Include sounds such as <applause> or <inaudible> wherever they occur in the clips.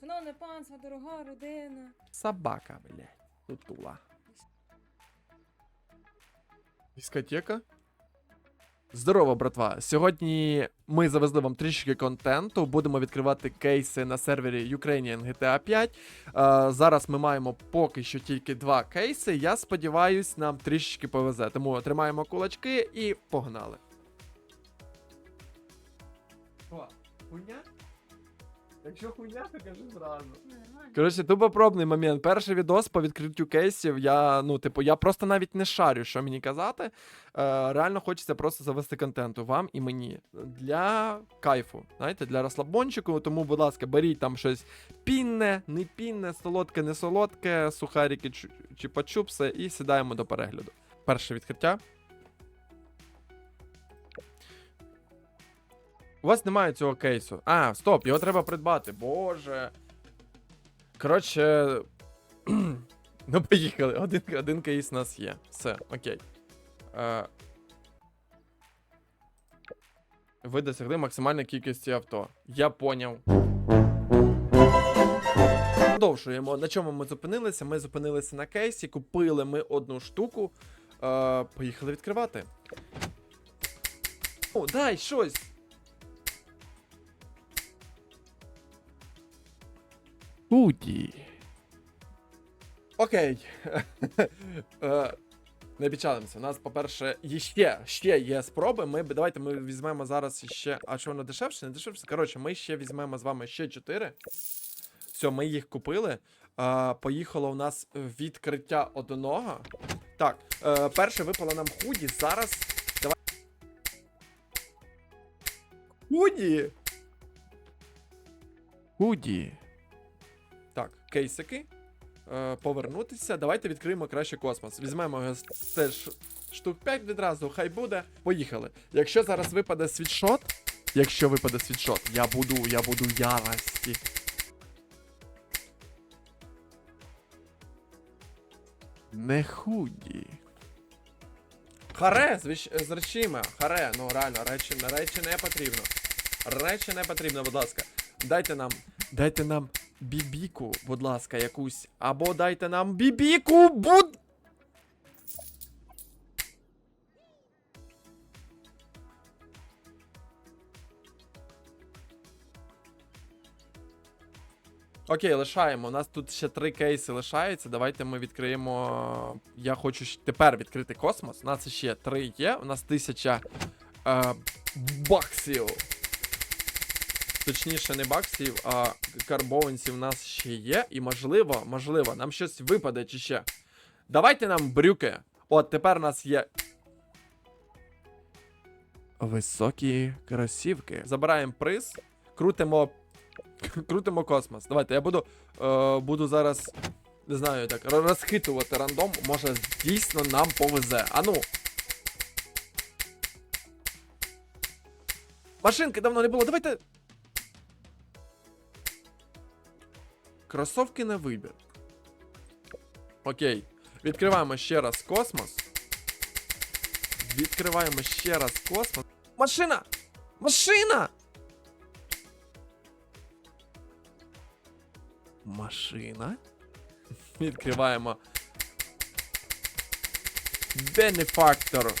Шановне панство, дорога родина. Собака, блядь. Тутула. Дискотека? Здорово, братва! Сьогодні ми завезли вам трішки контенту. Будемо відкривати кейси на сервері Ukrainian GTA 5. Е, зараз ми маємо поки що тільки два кейси. Я сподіваюсь, нам трішечки повезе. Тому тримаємо кулачки і погнали. О, хуйня? Якщо хуйня, то кажи зразу. Коротше, тупо пробний момент. Перший відос по відкриттю кейсів. Я, ну, типу, я просто навіть не шарю, що мені казати. Е, реально хочеться просто завести контенту вам і мені. Для кайфу, знаєте, для розслабончику. Тому, будь ласка, беріть там щось пінне, не пінне, солодке, не солодке, сухарики чу- чупа-чупси і сідаємо до перегляду. Перше відкриття. У вас немає цього кейсу. А, стоп, його треба придбати. Боже. Коротше. <clears throat> ну, поїхали. Один, один кейс у нас є. Все, окей. Е, ви досягли максимальної кількості авто. Я поняв. Продовжуємо. На чому ми зупинилися? Ми зупинилися на кейсі, купили ми одну штуку. Е, поїхали відкривати. О, дай щось! Худі. Окей. <laughs> Е, Не печалимося. У нас, по-перше, ще, ще є спроби. Ми, давайте ми візьмемо зараз ще. А що воно дешевше? Не дешевше? Коротше, ми ще візьмемо з вами ще 4. Все, ми їх купили. А, поїхало у нас відкриття одного. Так, е, перше випало нам худі. Зараз. Давай. Худі! Худі. Кейсики. Е, повернутися. Давайте відкриємо краще космос. Візьмемо теж штук 5 відразу, хай буде. Поїхали. Якщо зараз випаде світшот, якщо випаде світшот, я буду, я буду ярості. Не худі. Харе з речима. Харе, ну реально, речі, речі не потрібно. Речі не потрібно, будь ласка. Дайте нам. Дайте нам бібіку, будь ласка, якусь. Або дайте нам бібіку, буд. Окей, лишаємо. У нас тут ще три кейси лишаються. Давайте ми відкриємо. Я хочу тепер відкрити космос. У нас ще три є. У нас тисяча е, баксів. Точніше, не баксів, а карбованців у нас ще є. І можливо, можливо, нам щось випаде чи ще. Давайте нам брюки. От тепер у нас є. Високі кросівки. Забираємо приз, крутимо. Крутимо космос. Давайте, я буду. Е, буду зараз. Не знаю, так, розхитувати рандом. Може, дійсно нам повезе. Ану. Машинки давно не було. Давайте. Кросовки на вибір. Окей. Відкриваємо ще раз космос. Відкриваємо ще раз космос. Машина! Машина! Машина. Відкриваємо. Бенефактор.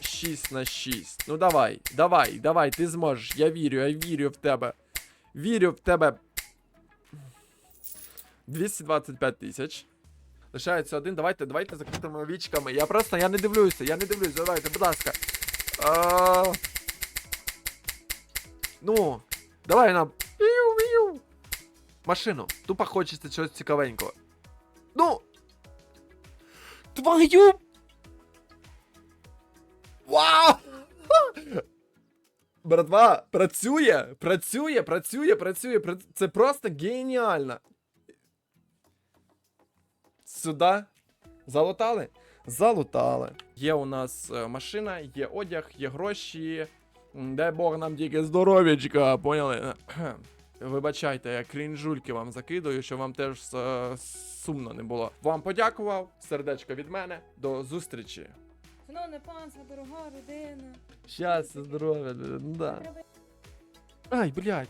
6 на 6. Ну давай, давай, давай, ти зможеш. Я вірю, я вірю в тебе. Вірю в тебе. 225 тисяч. Лишається один. Давайте, давайте закрутимо вічками. Я просто я не дивлюся, я не дивлюся. Давайте, будь ласка. А... Ну, давай нам. Машину. Тупо хочеться чогось цікавенького. Ну. Твою. Вау! Братва, працює, працює, працює, працює. пра- Це просто геніально. Сюди. Залутали? Залутали. Є у нас е, машина, є одяг, є гроші. Дай Бог нам тільки здоров'ячка, поняли? <clears throat> Вибачайте, я крінжульки вам закидаю, щоб вам теж е, сумно не було. Вам подякував, сердечко від мене. До зустрічі. Шановне панство, дорога родина. Щастя, здоров'я, да. Ай, блядь.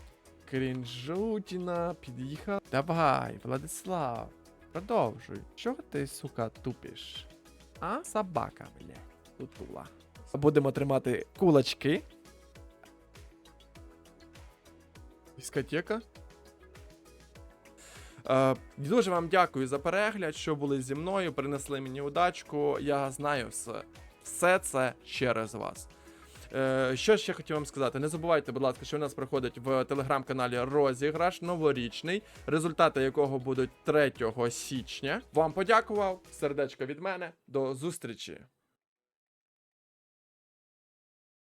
Крінжутіна під'їхав. Давай, Владислав, продовжуй. Чого ти, сука, тупиш? А, собака, блядь, тутула. Будемо тримати кулачки. Дискотека. Е, дуже вам дякую за перегляд, що були зі мною, принесли мені удачку. Я знаю все. Все це через вас. Е, що ще хотів вам сказати? Не забувайте, будь ласка, що в нас проходить в телеграм-каналі розіграш новорічний, результати якого будуть 3 січня. Вам подякував. Сердечко від мене. До зустрічі.